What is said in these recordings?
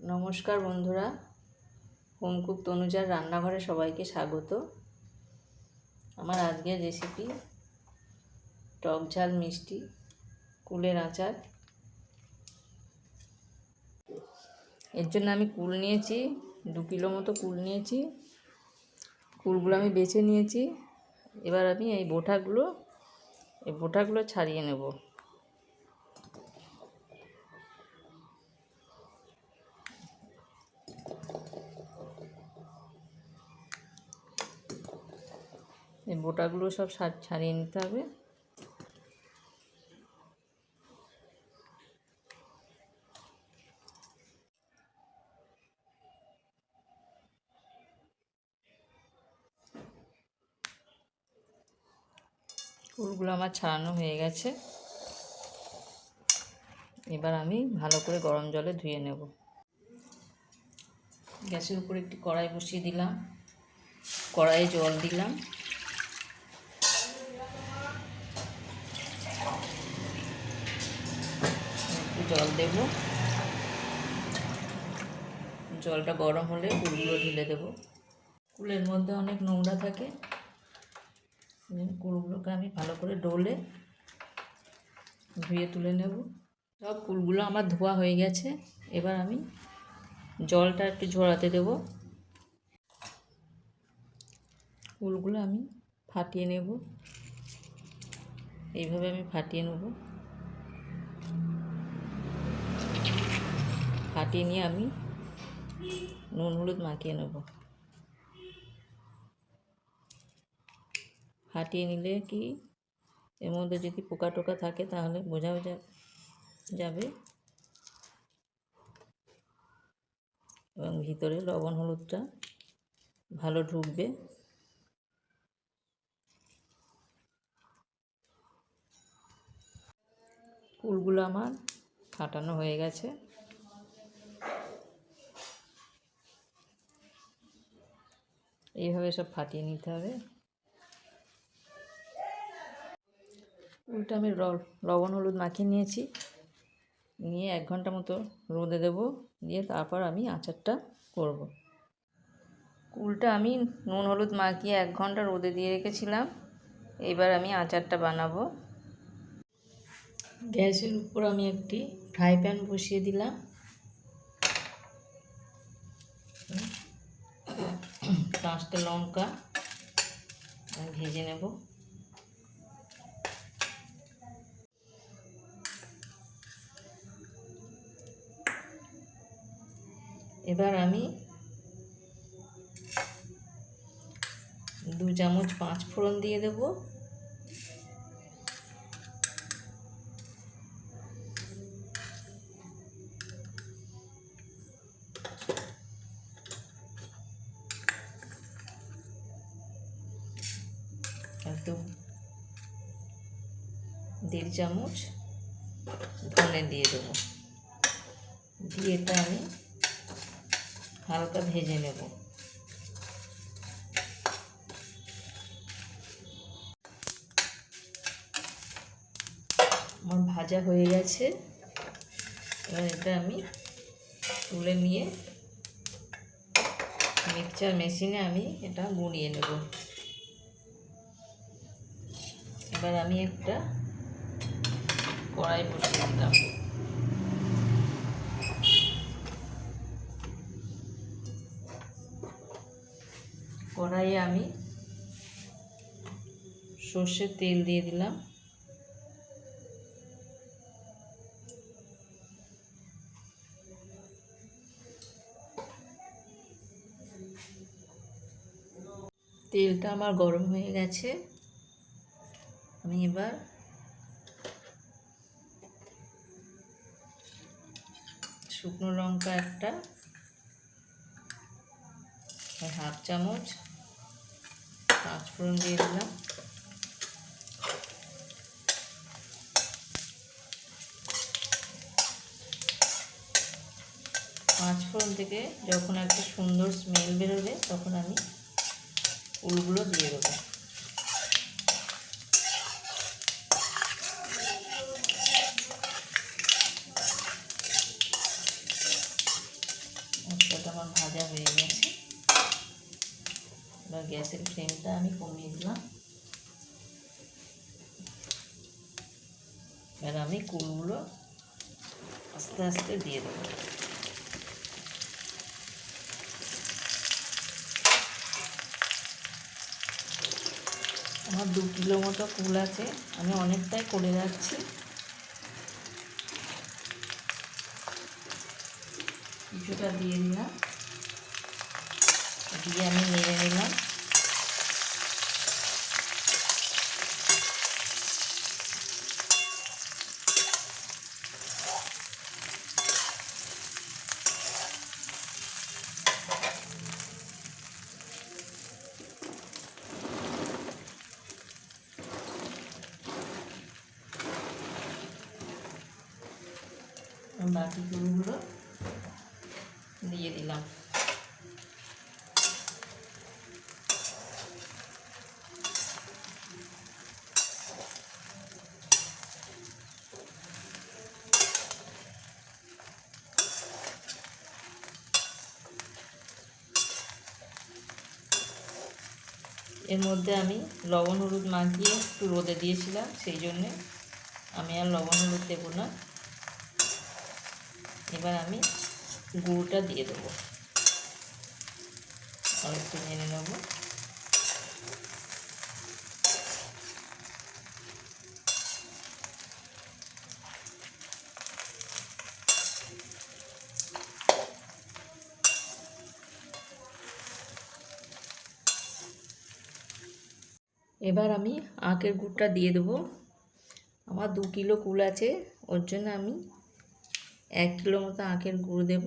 নমস্কার বন্ধুরা। হোমকুক তনুজার রান্নাঘরে সবাইকে স্বাগত। আমার আজকের রেসিপি টক ঝাল মিষ্টি, কুলের আচার। এর জন্য আমি কুল নিয়েছি, দু কিলো মতো কুল নিয়েছি। কুলগুলো আমি বেছে নিয়েছি। এবার আমি এই বোটাগুলো এই বোটাগুলো ছাড়িয়ে নেব। বোটাগুলো সব ছাড়িয়ে নিতে হবে। ফুলগুলো আমার ছাড়ানো হয়ে গেছে। এবার আমি ভালো করে গরম জলে ধুয়ে নেব। গ্যাসের উপরে একটি কড়াই বসিয়ে দিলাম। কড়াইয়ে জল দিলাম একটু জল দেব। জলটা গরম হলে কুলগুলো ঢেলে দেব। কুলের মধ্যে অনেক নোংরা থাকে। কুলগুলোকে আমি ভালো করে ডলে ধুয়ে তুলে নেব। সব কুলগুলো আমার ধোয়া হয়ে গেছে। এবার আমি জলটা একটু ঝরাতে দেব। কুলগুলো আমি ফাটিয়ে নেব। এইভাবে আমি ফাটিয়ে নেব। ফাটিয়ে নিয়ে আমি নুন হলুদ মাখিয়ে নেব। ফাটিয়ে নিলে কি? এর মধ্যে যদি পোকা টোকা থাকে তাহলে বোঝাও যাবে। এবং ভিতরে লবণ হলুদটা ভালো ঢুকবে। কুলগুলো আমার ফাটানো হয়ে গেছে। এইভাবে সব ফাটিয়ে নিতে হবে। উল্টা আমি লবণ, হলুদ মাখিয়ে নিয়েছি। নিয়ে এক ঘণ্টা মতো রোদে দেব। দিয়ে তারপর আমি আচারটা করব। কুলটা আমি নুন, হলুদ মাখিয়ে এক ঘণ্টা রোদে দিয়ে রেখেছিলাম। এবার আমি আচারটা বানাবো। গ্যাসের উপর আমি একটি ফ্রাই প্যান বসিয়ে দিলাম। পাঁচটা লঙ্কা ভেজে নেব। এবার আমি দু চামচ পাঁচ ফোড়ন দিয়ে দেব। দেড় চামচ ধনে দিয়ে দেবো। দিয়ে এটা আমি হালকা ভেজে নেব। আমার ভাজা হয়ে গেছে। এবার এটা আমি তুলে নিয়ে মিক্সচার মেশিনে আমি এটা গুঁড়িয়ে নেব। এবার আমি একটা কড়াই বসিয়ে দিলাম। কড়াইয়ে আমি সর্ষের তেল দিয়ে দিলাম। তেলটা আমার গরম হয়ে গেছে। আমি এবার শুকনো লঙ্কা একটা হাফ চামচ পাঁচ ফোড়ন দিয়ে দিলাম। পাঁচ ফোড়ন থেকে যখন একটা সুন্দর স্মেল বেরোবে, তখন আমি উলগুলো দিয়ে দেবো আমার ভাজা হয়ে গেছে এবার গ্যাসের ফ্লেমটা আমি কমিয়ে দিলাম এবার আমি কুলগুলো আস্তে আস্তে দিয়ে দেবো। আমার দু কিলো মতো কুল আছে, আমি অনেকটাই করে যাচ্ছি। কিছুটা দিয়ে দিলাম, দিয়ে আমি নেড়ে নিলাম। বাকি ফুলগুলো দিয়ে দিলাম এর মধ্যে আমি লবণ, হলুদ মাখিয়ে একটু রোদে দিয়েছিলাম, সেই জন্যে আমি আর লবণ, হলুদ দেবো না। এবার আমি গুঁড়োটা দিয়ে দেবো। আর একটু নেড়ে নেব। এবার আমি আখের গুড়টা দিয়ে দেবো। আমার দু কিলো কুল আছে, ওর জন্য আমি এক কিলো মতো আখের গুঁড়ো দেব।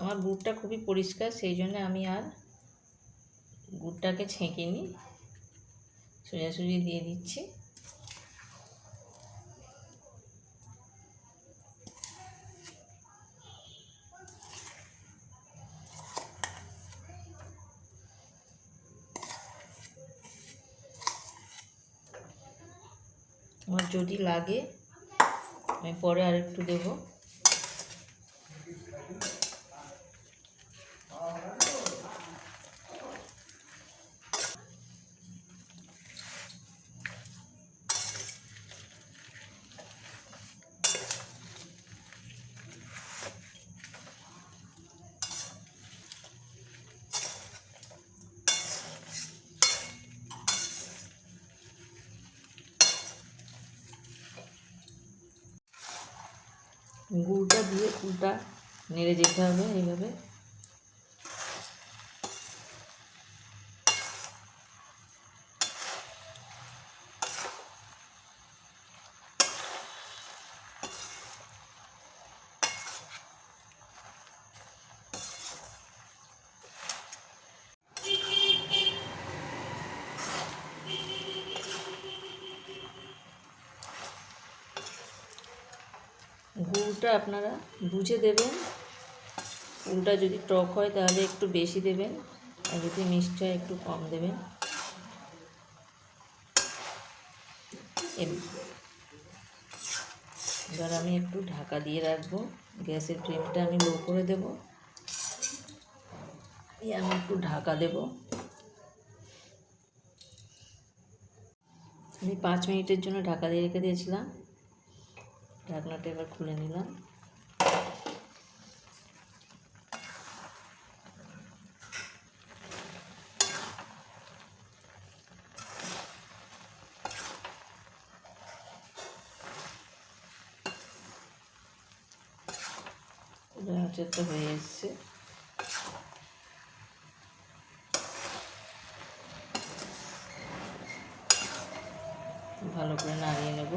আমার গুড়টা খুবই পরিষ্কার, সেই জন্য আমি আর গুড়টাকে ছেঁকে নিই সোজাসুজি দিয়ে দিচ্ছি। আমার যদি লাগে আমি পরে আর একটু দেবো। গুড়টা দিয়ে ফুলটা নেড়ে যেতে হবে এইভাবে। গুড়টা আপনারা বুঝে দেবেন। গুড়টা যদি টক হয় তাহলে একটু বেশি দেবেন আর যদি মিষ্টি একটু কম দেবেন। এবার আমি একটু ঢাকা দিয়ে রাখব। গ্যাসের ফ্লেমটা আমি লো করে দেব। এই আমি একটু ঢাকা দেব। আমি পাঁচ মিনিটের জন্য ঢাকা দিয়ে রেখে দিয়েছিলাম। ঢাকনাটা এবার খুলে নিলাম। আচারটা হয়ে এসছে। ভালো করে নাড়িয়ে নেব।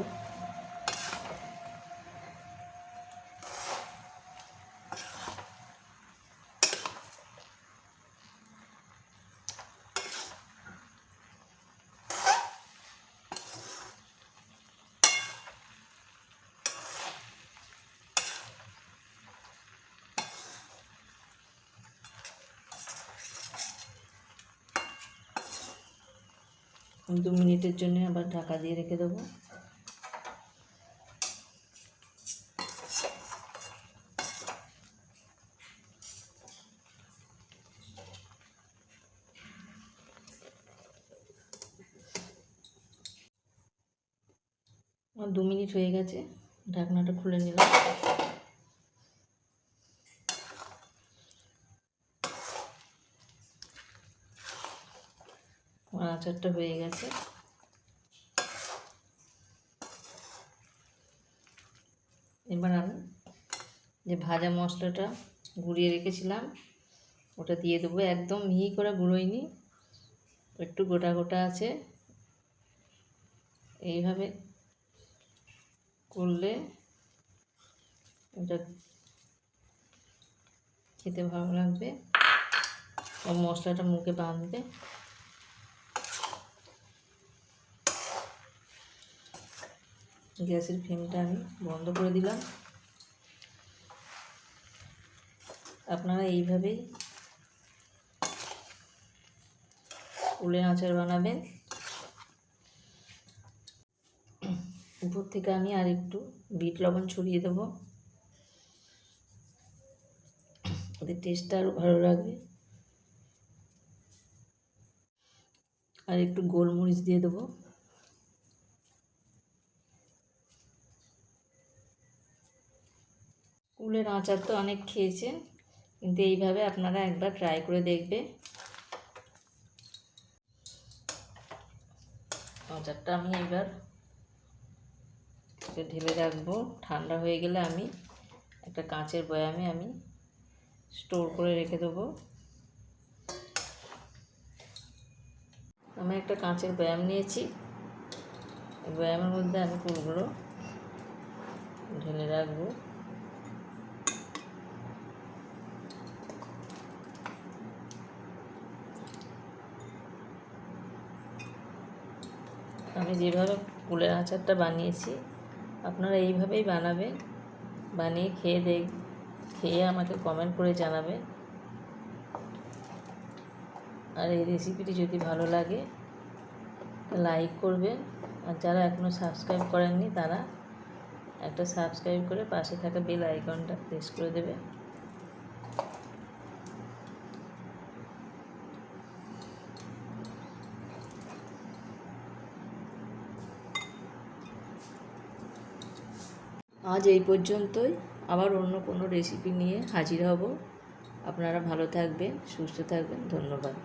দু মিনিটের জন্য আবার ঢাকা দিয়ে রেখে দেবো। দু মিনিট হয়ে গেছে, ঢাকনাটা খুলে নিলাম। আচারটা হয়ে গেছে। এবার আমি যে ভাজা মশলাটা গুঁড়িয়ে রেখেছিলাম, ওটা দিয়ে দেবো। একদম মিহি করে গুঁড়োইনি, একটু গোটা গোটা আছে। এইভাবে করলে ওটা খেতে ভালো লাগবে। আর মশলাটা মুখে বাঁধবে। গ্যাসের ফ্লেমটা আমি বন্ধ করে দিলাম। আপনারা এইভাবেই উলের আচার বানাবেন। উপর থেকে আমি আর একটু বিট লবণ ছড়িয়ে দেবো। ওদের টেস্টটা আরও ভালো লাগবে। আর একটু গোলমরিচ দিয়ে দেবো। কুলের আচার তো অনেক খেয়েছেন কিন্তু এইভাবে আপনারা একবার ট্রাই করে দেখবে। আচারটা আমি এবার ঢেলে রাখব। ঠান্ডা হয়ে গেলে আমি একটা কাঁচের বয়ামে আমি স্টোর করে রেখে দেবো। আমি একটা কাঁচের বয়াম নিয়েছি। এই বয়ামের মধ্যে আমি ফুলগুলো ঢেলে রাখব। আমি যেভাবে কুলের আচারটা বানিয়েছি, আপনারা এইভাবেই বানাবেন। বানিয়ে খেয়ে দেখ, খেয়ে আমাকে কমেন্ট করে জানাবেন। আর এই রেসিপিটি যদি ভালো লাগে লাইক করবেন। আর যারা এখনও সাবস্ক্রাইব করেননি, তারা একটা সাবস্ক্রাইব করে পাশে থাকা বেল আইকনটা প্রেস করে দেবে আজ এই পর্যন্তই। আবার অন্য কোনো রেসিপি নিয়ে হাজির হব। আপনারা ভালো থাকবেন, সুস্থ থাকবেন। ধন্যবাদ।